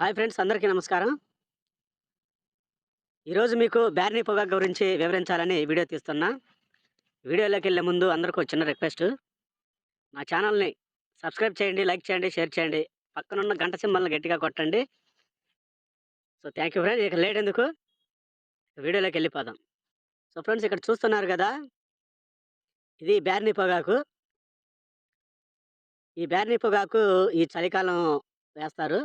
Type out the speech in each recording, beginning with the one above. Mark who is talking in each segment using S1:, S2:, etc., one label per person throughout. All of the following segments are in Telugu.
S1: హాయ్ ఫ్రెండ్స్ అందరికీ నమస్కారం. ఈరోజు మీకు బ్యార్నీ పొగాకు గురించి వివరించాలని వీడియో తీస్తున్నా. వీడియోలోకి వెళ్ళే ముందు అందరికీ ఒక చిన్న రిక్వెస్ట్. నా ఛానల్ని సబ్స్క్రైబ్ చేయండి లైక్ చేయండి షేర్ చేయండి. పక్కనున్న గంట సింబల్ని గట్టిగా కొట్టండి. So thank you friends. ఇక లేట్ ఎందుకు? వీడియోలోకి వెళ్ళిపోదాం. సో ఫ్రెండ్స్ ఇక్కడ చూస్తున్నారు కదా ఇది బ్యార్నీ పొగాకు. ఈ బ్యార్నీ పొగాకు ఈ చలికాలం వేస్తారు.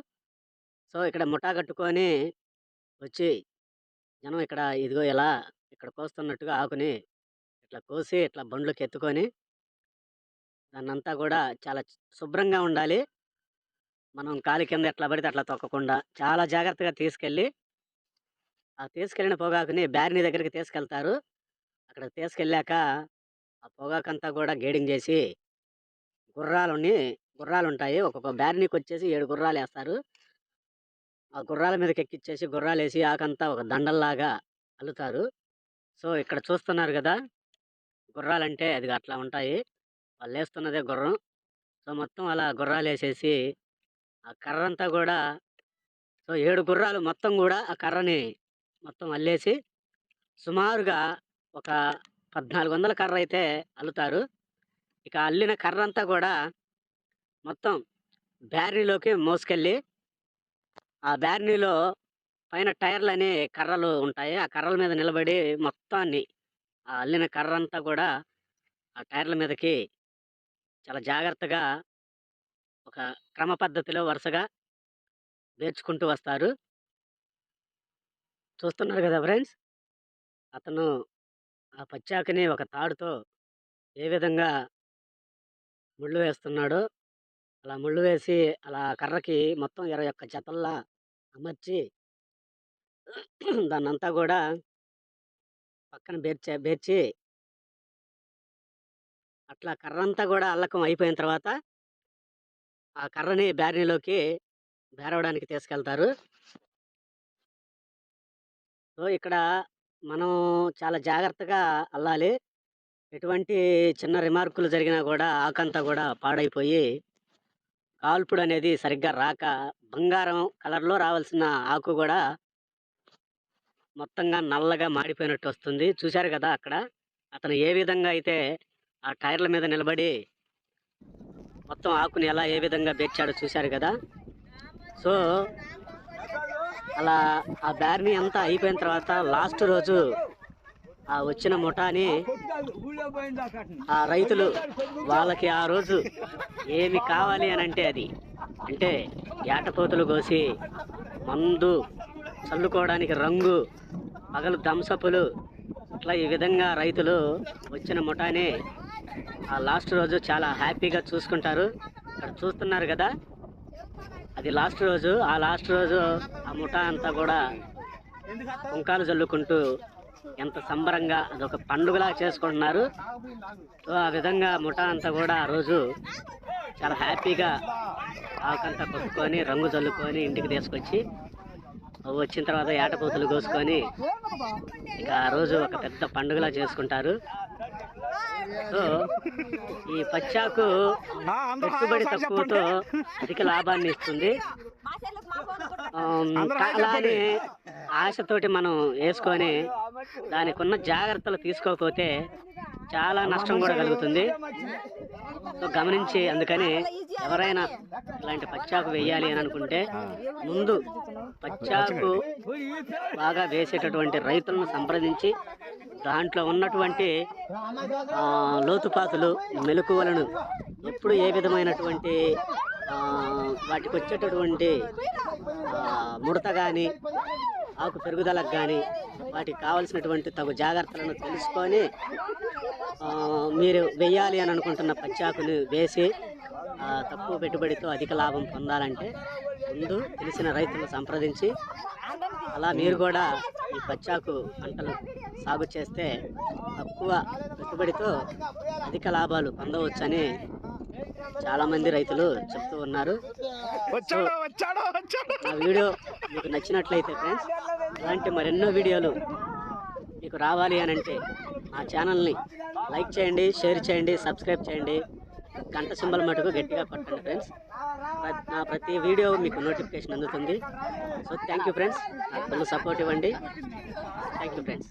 S1: సో ఇక్కడ ముఠా కట్టుకొని వచ్చి జనం ఇక్కడ ఇదిగో ఇలా ఇక్కడ కోస్తున్నట్టుగా ఆకుని ఇట్లా కోసి ఇట్లా బండ్లకు ఎత్తుకొని దాన్నంతా కూడా చాలా శుభ్రంగా ఉండాలి. మనం కాలి కింద ఎట్లా పడితే అట్లా తొక్కకుండా చాలా జాగ్రత్తగా తీసుకెళ్ళి ఆ తీసుకెళ్ళిన పొగాకుని బ్యారిని దగ్గరికి తీసుకెళ్తారు. అక్కడ తీసుకెళ్ళాక ఆ పొగాకంతా కూడా గేడింగ్ చేసి గుర్రాలుని గుర్రాలు ఉంటాయి ఒక్కొక్క బ్యారినికి వచ్చేసి ఏడు గుర్రాలు వేస్తారు ఆ గుర్రాల మీదకి ఎక్కిచ్చేసి గుర్రాలు వేసి ఆకంతా ఒక దండల్లాగా అల్లుతారు. సో ఇక్కడ చూస్తున్నారు కదా గుర్రాలంటే అది అట్లా ఉంటాయి. వాళ్ళు వేస్తున్నదే గుర్రం. సో మొత్తం అలా గుర్రాలు వేసేసి ఆ కర్ర అంతా కూడా సో ఏడు గుర్రాలు మొత్తం కూడా ఆ కర్రని మొత్తం అల్లేసి సుమారుగా ఒక పద్నాలుగు వందల కర్ర అయితే అల్లుతారు. ఇక అల్లిన కర్ర అంతా కూడా మొత్తం బ్యారీలోకి మోసుకెళ్ళి ఆ బ్యార్నీలో పైన టైర్లు అనే కర్రలు ఉంటాయి. ఆ కర్రల మీద నిలబడి మొత్తాన్ని ఆ అల్లిన కర్ర అంతా కూడా ఆ టైర్ల మీదకి చాలా జాగ్రత్తగా ఒక క్రమ పద్ధతిలో వరుసగా వేర్చుకుంటూ వస్తారు. చూస్తున్నారు కదా ఫ్రెండ్స్? అతను ఆ పచ్చాకని ఒక తాడుతో ఏ విధంగా ముళ్ళు వేస్తున్నాడో అలా ముళ్ళు వేసి అలా కర్రకి మొత్తం ఇరవై ఒక్క జతల్లా అమర్చి దాన్నంతా కూడా పక్కన బేర్చే బేర్చి అట్లా కర్రంతా కూడా అల్లకం అయిపోయిన తర్వాత ఆ కర్రని బ్యారీలోకి బేరవడానికి తీసుకెళ్తారు. సో ఇక్కడ మనం చాలా జాగ్రత్తగా అల్లాలి. ఎటువంటి చిన్న రిమార్కులు జరిగినా కూడా ఆకంతా కూడా పాడైపోయి కాల్పుడు అనేది సరిగ్గా రాక బంగారం కలర్లో రావాల్సిన ఆకు కూడా మొత్తంగా నల్లగా మాడిపోయినట్టు వస్తుంది. చూశారు కదా అక్కడ? అతను ఏ విధంగా అయితే ఆ టైర్ల మీద నిలబడి మొత్తం ఆకుని ఎలా ఏ విధంగా బెచ్చాడో చూశారు కదా సో అలా ఆ బ్యార్ని అంతా అయిపోయిన తర్వాత లాస్ట్ రోజు ఆ వచ్చిన ముఠాని ఆ రైతులు వాళ్ళకి ఆ రోజు ఏమి కావాలి అని అంటే అది. అంటే ఏటపోతులు కోసి మందు చల్లుకోవడానికి రంగు పగలు దంసపులు ఇట్లా ఈ విధంగా రైతులు వచ్చిన ముఠాని ఆ లాస్ట్ రోజు చాలా హ్యాపీగా చూసుకుంటారు. ఇక్కడ చూస్తున్నారు కదా అది లాస్ట్ రోజు ఆ లాస్ట్ రోజు ఆ ముఠా అంతా కూడా కుంకాలు చల్లుకుంటూ ఎంత సంబరంగా అదొక పండుగలా చేసుకుంటున్నారు. సో ఆ విధంగా ముఠా అంతా కూడా ఆ రోజు చాలా హ్యాపీగా ఆకంతా కొట్టుకొని రంగు చల్లుకొని ఇంటికి తీసుకొచ్చి వచ్చిన తర్వాత ఏటపోతులు కోసుకొని ఇక ఆ రోజు ఒక పెద్ద పండుగలా చేసుకుంటారు. సో ఈ పచ్చాకు పెట్టుబడి తక్కువతో అధిక లాభాన్ని ఇస్తుంది. అలానే ఆశతోటి మనం వేసుకొని దానికి ఉన్న జాగ్రత్తలు తీసుకోకపోతే చాలా నష్టం కూడా కలుగుతుంది. సో గమనించి అందుకని ఎవరైనా ఇలాంటి పచ్చాకు వేయాలి అని అనుకుంటే ముందు పచ్చాకు బాగా వేసేటటువంటి రైతులను సంప్రదించి దాంట్లో ఉన్నటువంటి ఆ, లోతుపాతులు మెలకువలను ఎప్పుడు ఏ విధమైనటువంటి ఆ, వాటికి వచ్చేటటువంటి ముడత కానీ ఆకు పెరుగుదలకు కానీ వాటికి కావలసినటువంటి తగు జాగ్రత్తలను తెలుసుకొని మీరు వెయ్యాలి అని అనుకుంటున్న పచ్చాకుని వేసి తక్కువ పెట్టుబడితో అధిక లాభం పొందాలంటే ముందు తెలిసిన రైతులను సంప్రదించి అలా మీరు కూడా ఈ పచ్చాకు పంటలు సాగు చేస్తే తక్కువ పెట్టుబడితో అధిక లాభాలు పొందవచ్చని చాలామంది రైతులు చెప్తూ ఉన్నారు. నా వీడియో మీకు నచ్చినట్లయితే ఫ్రెండ్స్ ఇలాంటి మరెన్నో వీడియోలు మీకు రావాలి అని అంటే మా ఛానల్ని లైక్ చేయండి షేర్ చేయండి సబ్స్క్రైబ్ చేయండి. గంట సింబల్ మటుకు గట్టిగా కొట్టండి ఫ్రెండ్స్. నా ప్రతి వీడియో మీకు నోటిఫికేషన్ అందుతుంది. సో థ్యాంక్ యూ ఫ్రెండ్స్ నాకు ఫుల్ సపోర్ట్ ఇవ్వండి. Thank you friends